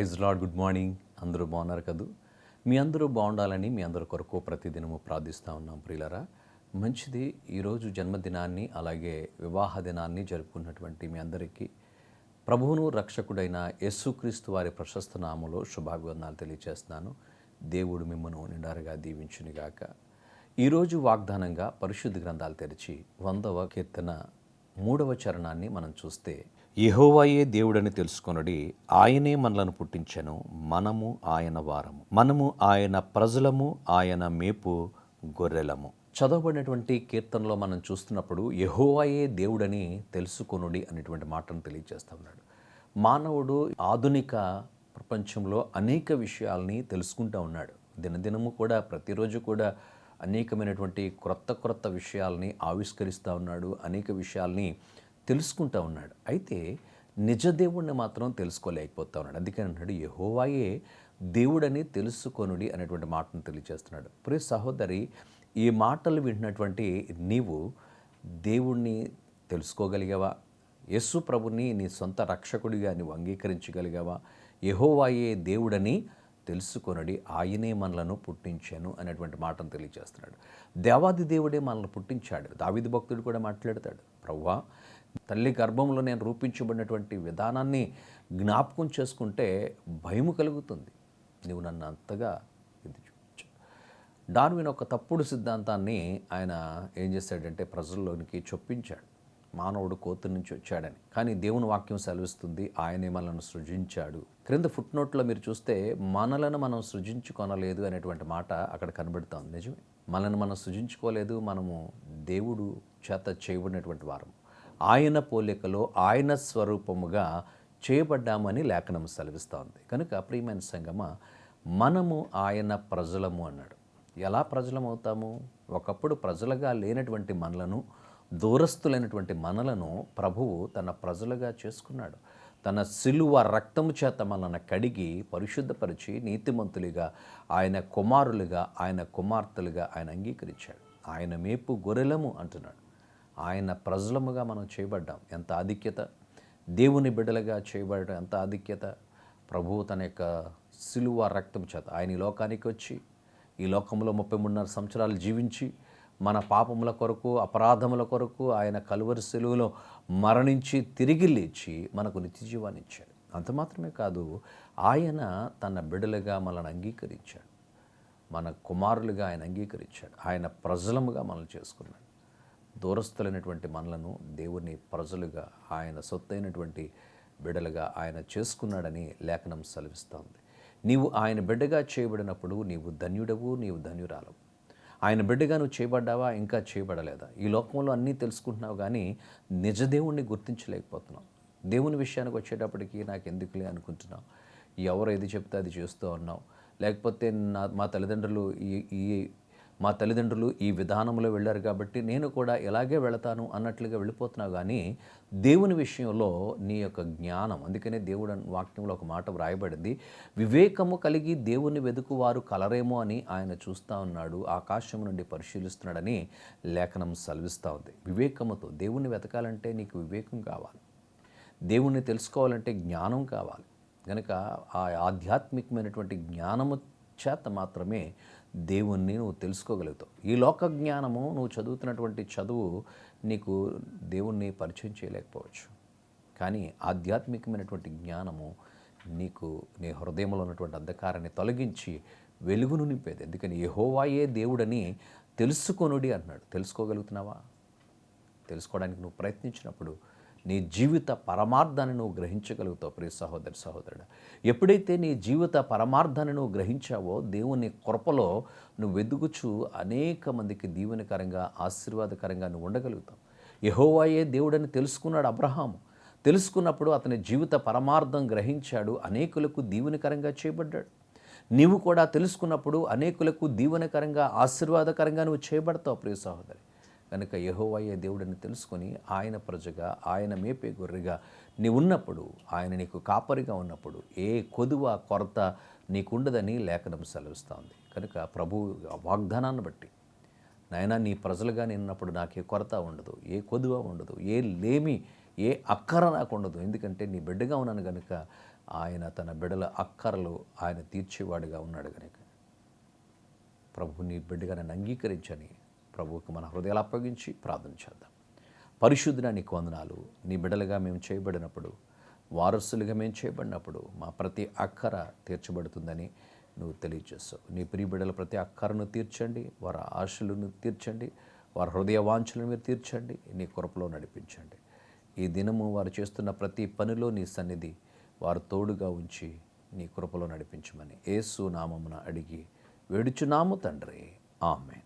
Praise lord good morning. అందరూ బాగున్నారు కదూ? మీ అందరూ బాగుండాలని మీ అందరి కొరకు ప్రతిదినము ప్రార్థిస్తూ ఉన్నాం ప్రియులరా. మంచిది ఈరోజు జన్మదినాన్ని అలాగే వివాహ దినాన్ని జరుపుకున్నటువంటి మీ అందరికీ. ప్రభువును రక్షకుడైన యేసుక్రీస్తు వారి ప్రశస్త నామలో శుభాభివందనాలు తెలియజేస్తున్నాను దేవుడు మిమ్మను నిండారుగా దీవించునిగాక. ఈరోజు వాగ్దానంగా పరిశుద్ధ గ్రంథాలు తెరిచి వందవ కీర్తన మూడవ చరణాన్ని మనం చూస్తే యహోవాయే దేవుడని తెలుసుకొనడి ఆయనే మనలను పుట్టించెను మనము ఆయన వారము. మనము ఆయన ప్రజలము ఆయన మేపు గొర్రెలము. చదవబడినటువంటి కీర్తనలో మనం చూస్తున్నప్పుడు యహోవాయే దేవుడని తెలుసుకొనుడి అనేటువంటి మాటను తెలియజేస్తా ఉన్నాడు. మానవుడు ఆధునిక ప్రపంచంలో అనేక విషయాల్ని తెలుసుకుంటూ ఉన్నాడు. దినదినము కూడా ప్రతిరోజు కూడా అనేకమైనటువంటి క్రొత్త క్రొత్త విషయాల్ని ఆవిష్కరిస్తూ ఉన్నాడు. అనేక విషయాల్ని తెలుసుకుంటూ ఉన్నాడు. అయితే నిజ దేవుణ్ణి మాత్రం తెలుసుకోలేకపోతా ఉన్నాడు. అందుకని అంటున్నాడు యహోవాయే దేవుడని తెలుసుకొనుడి అనేటువంటి మాటను తెలియజేస్తున్నాడు. ప్రియ సహోదరి ఈ మాటలు వింటున్నటువంటి నీవు దేవుణ్ణి తెలుసుకోగలిగావా? యస్సు ప్రభుని నీ సొంత రక్షకుడిగా నీవు అంగీకరించగలిగావా? యహోవాయే దేవుడని తెలుసుకొనడి ఆయనే మనలను పుట్టించాను అనేటువంటి మాటను తెలియజేస్తున్నాడు. దేవాది దేవుడే మనల్ని పుట్టించాడు. దావిది భక్తుడు కూడా మాట్లాడతాడు. ప్రవ్వా తల్లి గర్భంలో నేను రూపించబడినటువంటి విధానాన్ని జ్ఞాపకం చేసుకుంటే భయము కలుగుతుంది. నువ్వు నన్ను అంతగా ఇది చూపించు. డార్విన్ ఒక తప్పుడు సిద్ధాంతాన్ని ఆయన ఏం చేశాడంటే ప్రజల్లోనికి చొప్పించాడు. మానవుడు కోతు నుంచి వచ్చాడని. కానీ దేవుని వాక్యం సెలవిస్తుంది ఆయనే మనల్ని సృజించాడు. క్రింద ఫుట్నోట్లో మీరు చూస్తే మనలను మనం సృజించుకొనలేదు అనేటువంటి మాట అక్కడ కనబడుతోంది. నిజమే. మనల్ని మనం సృజించుకోలేదు మనము దేవుడు చేత చేయబడినటువంటి వారం ఆయన పోలికలో ఆయన స్వరూపముగా చేయబడ్డామని లేఖనం సెలవిస్తోంది. కనుక ప్రియమైన సంగమ మనము ఆయన ప్రజలము అన్నాడు. ఎలా ప్రజలమవుతాము? ఒకప్పుడు ప్రజలుగా లేనటువంటి మనలను దూరస్తులైనటువంటి మనలను ప్రభువు తన ప్రజలుగా చేసుకున్నాడు. తన సిలువ రక్తము చేత మనల్ని కడిగి పరిశుద్ధపరిచి నీతిమంతులుగా ఆయన కుమారులుగా ఆయన కుమార్తెలుగా ఆయన అంగీకరించాడు. ఆయన మేపు గొర్రెలము అంటున్నాడు. ఆయన ప్రజలముగా మనం చేయబడ్డాం. ఎంత ఆధిక్యత? దేవుని బిడ్డలుగా చేయబడ్డం ఎంత ఆధిక్యత? ప్రభువు తన యొక్క సిలువ రక్తం చేత ఆయన ఈ లోకానికి వచ్చి ఈ లోకంలో ముప్పై మూడున్నర సంవత్సరాలు జీవించి మన పాపముల కొరకు అపరాధముల కొరకు ఆయన కలువరి సెలువులో మరణించి తిరిగి లేచి మనకు నిత్య జీవాన్ని ఇచ్చాడు. అంత మాత్రమే కాదు ఆయన తన బిడలుగా మనల్ని అంగీకరించాడు. మన కుమారులుగా ఆయన అంగీకరించాడు. ఆయన ప్రజలముగా మనల్ని చేసుకున్నాడు. దూరస్తులైనటువంటి మనలను దేవుని ప్రజలుగా ఆయన సొత్తైనటువంటి బిడలుగా ఆయన చేసుకున్నాడని లేఖనం సెలవిస్తోంది. నీవు ఆయన బిడ్డగా చేయబడినప్పుడు నీవు ధన్యుడవు నీవు ధన్యురాలవు. ఆయన బిడ్డగా నువ్వు చేయబడ్డావా? ఇంకా చేయబడలేదా? ఈ లోకంలో అన్నీ తెలుసుకుంటున్నావు కానీ నిజదేవుణ్ణి గుర్తించలేకపోతున్నావు. దేవుని విషయానికి వచ్చేటప్పటికి నాకు ఎందుకులే అనుకుంటున్నావు? ఎవరు ఏది చెప్తే అది చేస్తూ ఉన్నావు? లేకపోతే నా మా తల్లిదండ్రులు ఈ ఈ మా తల్లిదండ్రులు ఈ విధానంలో వెళ్ళారు కాబట్టి నేను కూడా ఇలాగే వెళతాను అన్నట్లుగా వెళ్ళిపోతున్నావు కానీ దేవుని విషయంలో నీ యొక్క జ్ఞానం అందుకనే దేవుడు వాక్యంలో ఒక మాట వ్రాయబడింది వివేకము కలిగి దేవుని వెతుకువారు కలరేమో అని ఆయన చూస్తూ ఉన్నాడు ఆకాశం నుండి పరిశీలిస్తున్నాడని లేఖనం సెలవిస్తూ ఉంది. వివేకముతో దేవుణ్ణి వెతకాలంటే నీకు వివేకం కావాలి దేవుణ్ణి తెలుసుకోవాలంటే జ్ఞానం కావాలి. కనుక ఆ ఆధ్యాత్మికమైనటువంటి జ్ఞానము చేత మాత్రమే దేవుణ్ణి నువ్వు తెలుసుకోగలుగుతావు. ఈ లోక జ్ఞానము నువ్వు చదువుతున్నటువంటి చదువు నీకు దేవుణ్ణి పరిచయం చేయలేకపోవచ్చు. కానీ ఆధ్యాత్మికమైనటువంటి జ్ఞానము నీకు నీ హృదయంలో ఉన్నటువంటి అంధకారాన్ని తొలగించి వెలుగును నింపేది. ఎందుకని? యెహోవాయే దేవుడని తెలుసుకొనుడి అన్నాడు. తెలుసుకోగలుగుతున్నావా? తెలుసుకోవడానికి నువ్వు ప్రయత్నించినప్పుడు నీ జీవిత పరమార్థాన్ని నువ్వు గ్రహించగలుగుతావు ప్రియ సహోదరి సహోదరుడు. ఎప్పుడైతే నీ జీవిత పరమార్థాన్ని నువ్వు గ్రహించావో దేవుని కృపలో నువ్వు వెదుగుచు అనేక మందికి దీవెనకరంగా ఆశీర్వాదకరంగా నువ్వు ఉండగలుగుతావు. యహోవాయే దేవుడని తెలుసుకున్నాడు అబ్రహాము. తెలుసుకున్నప్పుడు అతని జీవిత పరమార్థం గ్రహించాడు అనేకులకు దీవెనకరంగా చేయబడ్డాడు. నీవు కూడా తెలుసుకున్నప్పుడు అనేకులకు దీవెనకరంగా ఆశీర్వాదకరంగా నువ్వు చేయబడతావు ప్రియ సహోదరి. కనుక యెహోవాయే దేవుడని తెలుసుకొని ఆయన ప్రజగా ఆయన మేపే గొర్రెగా నీ ఉన్నప్పుడు ఆయన నీకు కాపరిగా ఉన్నప్పుడు ఏ కొదువ కొరత నీకుండదని లేఖనం సెలవిస్తోంది. కనుక ప్రభు వాగ్దానాన్ని బట్టి నాయనా నీ ప్రజలుగా నిన్నప్పుడు నాకే కొరత ఉండదు ఏ కొదువ ఉండదు ఏ లేమి ఏ అక్కర నాకు ఉండదు. ఎందుకంటే నీ బిడ్డగా ఉన్నాను కనుక ఆయన తన బిడల అక్కరలు ఆయన తీర్చేవాడిగా ఉన్నాడు కనుక ప్రభు నీ బిడ్డగా నన్ను అంగీకరించని ప్రభువుకు మన హృదయాలు అప్పగించి ప్రార్థన చేద్దాం. పరిశుద్ధున నీకు వందనాలు. నీ బిడ్డలుగా మేము చేయబడినప్పుడు వారసులుగా మేము చేయబడినప్పుడు మా ప్రతి అక్కర తీర్చబడుతుందని నువ్వు తెలియజేస్తావు. నీ ప్రియ బిడ్డల ప్రతి అక్కరను తీర్చండి వారి ఆశలను తీర్చండి వారి హృదయ వాంఛలను మీరు తీర్చండి నీ కొరపులో నడిపించండి. ఈ దినము వారు చేస్తున్న ప్రతి పనిలో నీ సన్నిధి వారు తోడుగా ఉంచి నీ కృపలో నడిపించమని ఏసు నామమున అడిగి వేడుచున్నాము తండ్రి. ఆమెన్.